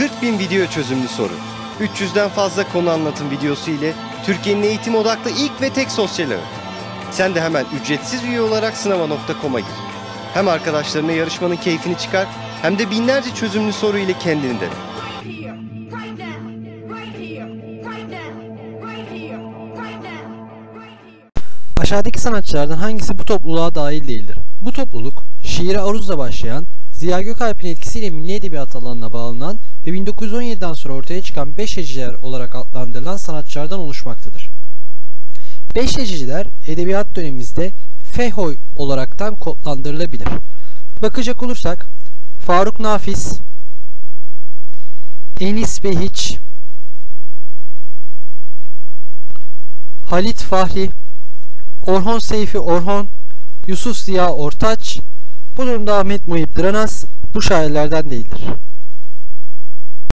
40 bin video çözümlü soru. 300'den fazla konu anlatım videosu ile Türkiye'nin eğitim odaklı ilk ve tek sosyal ağı. Sen de hemen ücretsiz üye olarak sınava.com'a gir. Hem arkadaşlarına yarışmanın keyfini çıkar hem de binlerce çözümlü soru ile kendini dene. Aşağıdaki sanatçılardan hangisi bu topluluğa dahil değildir? Bu topluluk, şiire aruzla başlayan, Ziya Gökalp'in etkisiyle milli edebiyat alanına bağlanan ve 1917'den sonra ortaya çıkan Beşeciler olarak adlandırılan sanatçılardan oluşmaktadır. Beşeciler, edebiyat dönemimizde Fehoy olaraktan kodlandırılabilir. Bakacak olursak, Faruk Nafiz, Enis Behiç, Halit Fahri, Orhon Seyfi Orhon, Yusuf Ziya Ortaç, bu durumda Ahmet Muhip Dıranas bu şairlerden değildir.